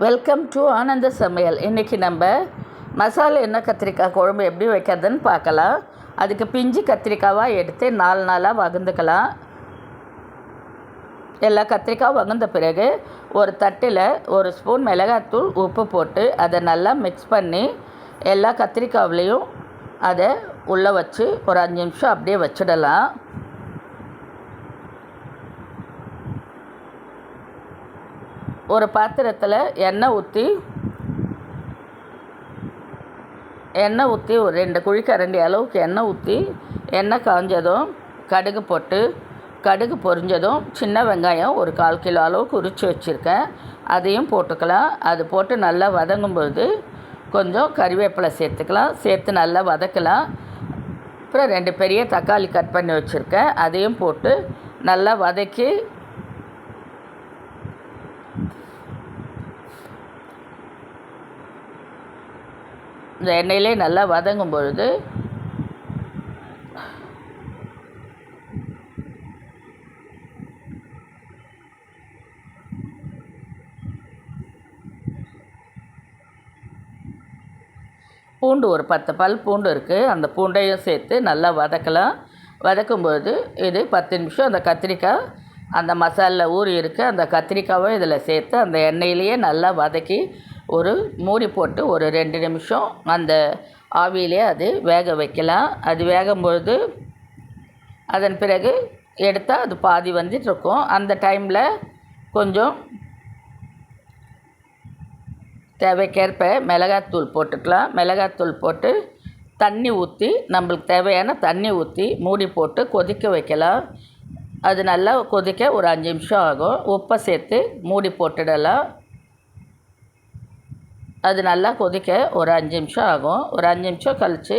Welcome to ஆனந்த சமையல். இன்றைக்கி நம்ம மசாலா என்ன கத்திரிக்காய் குழம்பு எப்படி வைக்கிறதுன்னு பார்க்கலாம். அதுக்கு பிஞ்சு கத்திரிக்காவாக எடுத்து நாலு நாளாக வகுந்துக்கலாம் எல்லா கத்திரிக்காய் வகுந்த பிறகு ஒரு தட்டில் ஒரு ஸ்பூன் மிளகாத்தூள் உப்பு போட்டு அதை நல்லா மிக்ஸ் பண்ணி எல்லா கத்திரிக்காவுலேயும் அதை உள்ளே வச்சு ஒரு அஞ்சு நிமிஷம் அப்படியே வச்சிடலாம். ஒரு பாத்திரத்தில் எண்ணெய் ஊற்றி எண்ணெய் ஊற்றி ஒரு ரெண்டு குழிக்கரண்டி அளவுக்கு எண்ணெய் ஊற்றி எண்ணெய் காஞ்சதும் கடுகு போட்டு கடுகு பொரிஞ்சதும் சின்ன வெங்காயம் ஒரு கால் கிலோ அளவுக்கு உரித்து வச்சுருக்கேன். அதையும் போட்டுக்கலாம். அது போட்டு நல்லா வதங்கும்போது கொஞ்சம் கறிவேப்பிலை சேர்த்துக்கலாம். சேர்த்து நல்லா வதக்கலாம். அப்புறம் ரெண்டு பெரிய தக்காளி கட் பண்ணி வச்சுருக்கேன். அதையும் போட்டு நல்லா வதக்கி இந்த எண்ணெயிலே நல்லா வதங்கும் பொழுது பூண்டு ஒரு பத்து பல் பூண்டு இருக்குது அந்த பூண்டையும் சேர்த்து நல்லா வதக்கலாம். வதக்கும்போது இது பத்து நிமிஷம் அந்த கத்திரிக்காய் அந்த மசாலில் ஊறி இருக்குது அந்த கத்திரிக்காயும் இதில் சேர்த்து அந்த எண்ணெயிலேயே நல்லா வதக்கி ஒரு மூடி போட்டு ஒரு ரெண்டு நிமிஷம் அந்த ஆவியிலே அது வேக வைக்கலாம். அது வேகும்பொழுது அதன் பிறகு எடுத்தால் அது பாதி வந்துட்டுருக்கும் அந்த டைமில் கொஞ்சம் தேவைக்கேற்ப மிளகாத்தூள் போட்டுக்கலாம். மிளகாத்தூள் போட்டு தண்ணி ஊற்றி நம்மளுக்கு தேவையான தண்ணி ஊற்றி மூடி போட்டு கொதிக்க வைக்கலாம். அது நல்லா கொதிக்க ஒரு அஞ்சு நிமிஷம் ஆகும். உப்பை சேர்த்து மூடி போட்டுடலாம். அது நல்லா கொதிக்க ஒரு அஞ்சு நிமிஷம் ஆகும். ஒரு அஞ்சு நிமிஷம் கழித்து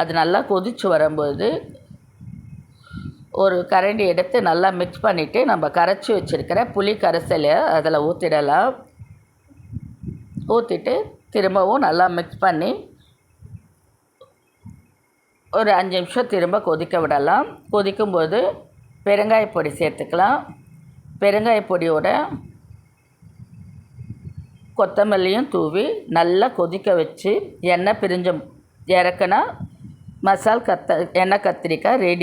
அது நல்லா கொதித்து வரும்போது ஒரு கரண்டி எடுத்து நல்லா மிக்ஸ் பண்ணிவிட்டு நம்ம கரைச்சி வச்சுருக்கிற புளி கரைசலை அதில் ஊற்றிடலாம் ஊற்றிட்டு திரும்பவும் நல்லா மிக்ஸ் பண்ணி ஒரு அஞ்சு நிமிஷம் திரும்ப கொதிக்க விடலாம். கொதிக்கும்போது பெருங்காய பொடி சேர்த்துக்கலாம். பெருங்காய பொடியோட கொத்தமல்லியும் தூவி நல்லா கொதிக்க வச்சு எண்ணெய் பிரிஞ்ச இறக்குனா மசால் கத்த எண்ணெய் கத்திரிக்காய் ரெடி